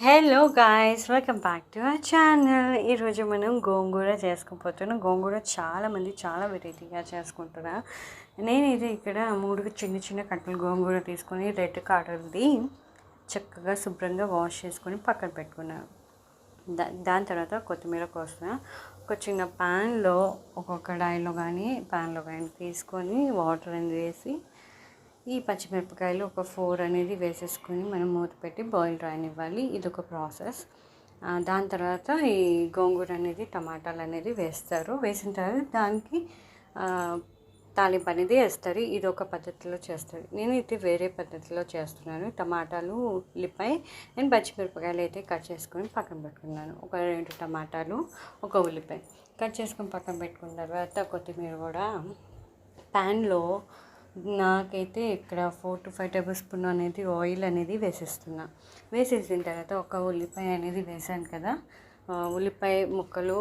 Hello guys welcome back to our channel ఈరోజు మనం గోంగూర చేసుకోపోతున్నాం గోంగూర చాలామంది చాలా వెరైటీగా చేసుకుంటున్నారు నేనైతే ఇక్కడ మూడు చిన్న చిన్న కట్టలు గోంగూర తీసుకొని రెడ్ కాటర్ది చక్కగా శుభ్రంగా వాష్ చేసుకొని పక్కన పెట్టుకున్నాను దా దాని తర్వాత కొత్తిమీర కోసిన ఒక చిన్న ప్యాన్లో ఒక కడాయిలో కానీ ప్యాన్లో కానీ తీసుకొని వాటర్ అనేది వేసి ఈ పచ్చిమిరపకాయలు ఒక ఫోర్ అనేది వేసేసుకొని మనం మూత పెట్టి బాయిల్ రానివ్వాలి. ఇది ఒక ప్రాసెస్ దాని తర్వాత ఈ గోంగూర అనేది టమాటాలు అనేది వేస్తారు. వేసిన తర్వాత దానికి తాలింపు అనేది వేస్తారు. ఇది ఒక పద్ధతిలో చేస్తారు. నేను ఇది వేరే పద్ధతిలో చేస్తున్నాను. టమాటాలు ఉల్లిపాయ. నేను పచ్చిమిరపకాయలు అయితే కట్ చేసుకొని పక్కన పెట్టుకున్నాను. ఒక రెండు టమాటాలు ఒక ఉల్లిపాయ. కట్ చేసుకొని పక్కన పెట్టుకున్న తర్వాత కొత్తిమీర కూడా ప్యాన్లో నాకైతే ఇక్కడ four to five table spoon అనేది ఆయిల్ అనేది వేసేస్తున్నా. వేసేసిన తర్వాత ఒక ఉల్లిపాయ అనేది వేసాను కదా. ఉల్లిపాయ ముక్కలు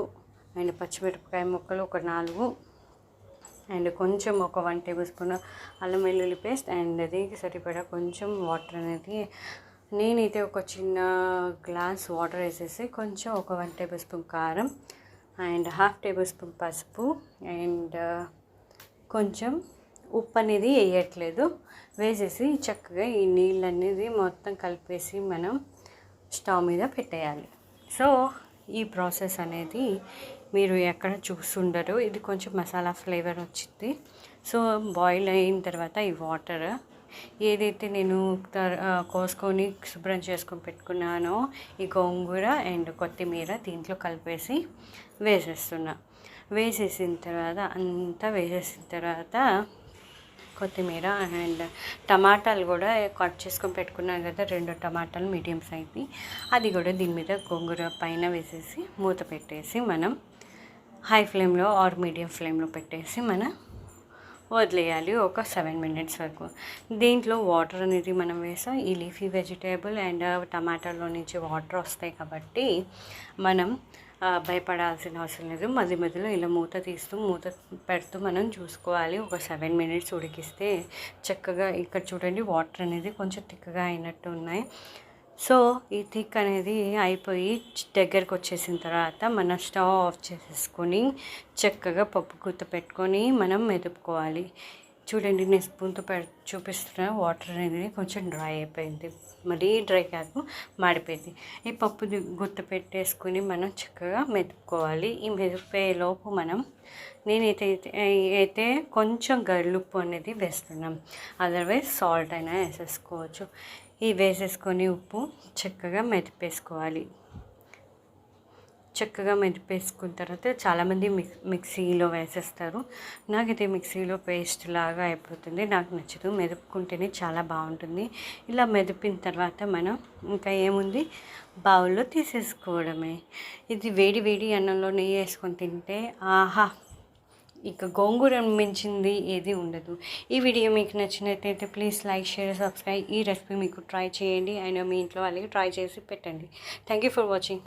అండ్ పచ్చిమిరపకాయ ముక్కలు ఒక నాలుగు. అండ్ కొంచెం ఒక వన్ టేబుల్ స్పూన్ అల్లం వెల్లుల్లి పేస్ట్ అండ్ అది సరిపడా కొంచెం వాటర్ అనేది. నేనైతే ఒక చిన్న గ్లాస్ వాటర్ వేసేసి కొంచెం ఒక వన్ టేబుల్ స్పూన్ కారం అండ్ హాఫ్ టేబుల్ స్పూన్ పసుపు అండ్ కొంచెం ఉప్పు అనేది వేయట్లేదు వేసేసి చక్కగా ఈ నీళ్ళు అనేది మొత్తం కలిపేసి మనం స్టవ్ మీద పెట్టేయాలి. సో ఈ ప్రాసెస్ అనేది మీరు ఎక్కడ చూస్తుండరు ఇది కొంచెం మసాలా ఫ్లేవర్ వచ్చింది. సో బాయిల్ అయిన తర్వాత ఈ వాటర్ ఏదైతే నేను కోసుకొని శుభ్రం చేసుకొని పెట్టుకున్నానో ఈ గోంగూర అండ్ కొత్తిమీర దీంట్లో కలిపేసి వేసేస్తున్నా. వేసేసిన తర్వాత అంతా వేసేసిన తర్వాత కొత్తిమీర అండ్ టమాటాలు కూడా కట్ చేసుకొని పెట్టుకున్నాను కదా రెండు టమాటాలు మీడియం సైజ్వి అది కూడా దీని మీద గోంగూర పైన వేసేసి మూత పెట్టేసి మనం హై ఫ్లేమ్లో ఆర్ మీడియం ఫ్లేమ్లో పెట్టేసి మనం వదిలేయాలి ఒక సెవెన్ మినిట్స్ వరకు. దీంట్లో వాటర్ అనేది మనం వేసాం. ఈ లీఫీ వెజిటేబుల్ అండ్ టమాటాలో నుంచి వాటర్ వస్తాయి కాబట్టి మనం భయపడాల్సిన అవసరం లేదు. మధ్య మధ్యలో ఇలా మూత తీస్తూ మూత పెడుతూ మనం చూసుకోవాలి. ఒక సెవెన్ మినిట్స్ ఉడికిస్తే చక్కగా ఇక్కడ చూడండి వాటర్ అనేది కొంచెం థిక్గా అయినట్టు ఉన్నాయి. సో ఈ థిక్ అనేది అయిపోయి దగ్గరకు వచ్చేసిన తర్వాత మనం స్టవ్ ఆఫ్ చేసేసుకొని చక్కగా పప్పు గుత్త పెట్టుకొని మనం మెదుపుకోవాలి. చూడండి నేను స్పూన్తో పె చూపిస్తున్న వాటర్ అనేది కొంచెం డ్రై అయిపోయింది. మరీ డ్రై కాదు మాడిపోయింది. ఈ పప్పు గుర్తు పెట్టేసుకుని మనం చక్కగా మెదుపుకోవాలి. ఈ మెదిపేలోపు మనం నేనైతే అయితే కొంచెం గల్లుప్పు అనేది వేస్తున్నాం. అదర్వైజ్ సాల్ట్ అయినా వేసేసుకోవచ్చు. ఈ వేసేసుకొని ఉప్పు చక్కగా మెదిపేసుకోవాలి. చక్కగా మెరిపేసుకున్న తర్వాత చాలామంది మిక్ మిక్సీలో వేసేస్తారు. నాకైతే మిక్సీలో పేస్ట్ లాగా అయిపోతుంది. నాకు నచ్చదు. మెదుపుకుంటేనే చాలా బాగుంటుంది. ఇలా మెరిపిన తర్వాత మనం ఇంకా ఏముంది? బౌల్లో తీసేసుకోవడమే. ఇది వేడి వేడి అన్నంలో నెయ్యి వేసుకొని తింటే ఆహా! ఇక గోంగూర మించింది ఏది ఉండదు. ఈ వీడియో మీకు నచ్చినట్టయితే ప్లీజ్ లైక్ షేర్ సబ్స్క్రైబ్. ఈ రెసిపీ మీకు ట్రై చేయండి. అండ్ మీ ఇంట్లో వాళ్ళకి ట్రై చేసి పెట్టండి. Thank you for watching.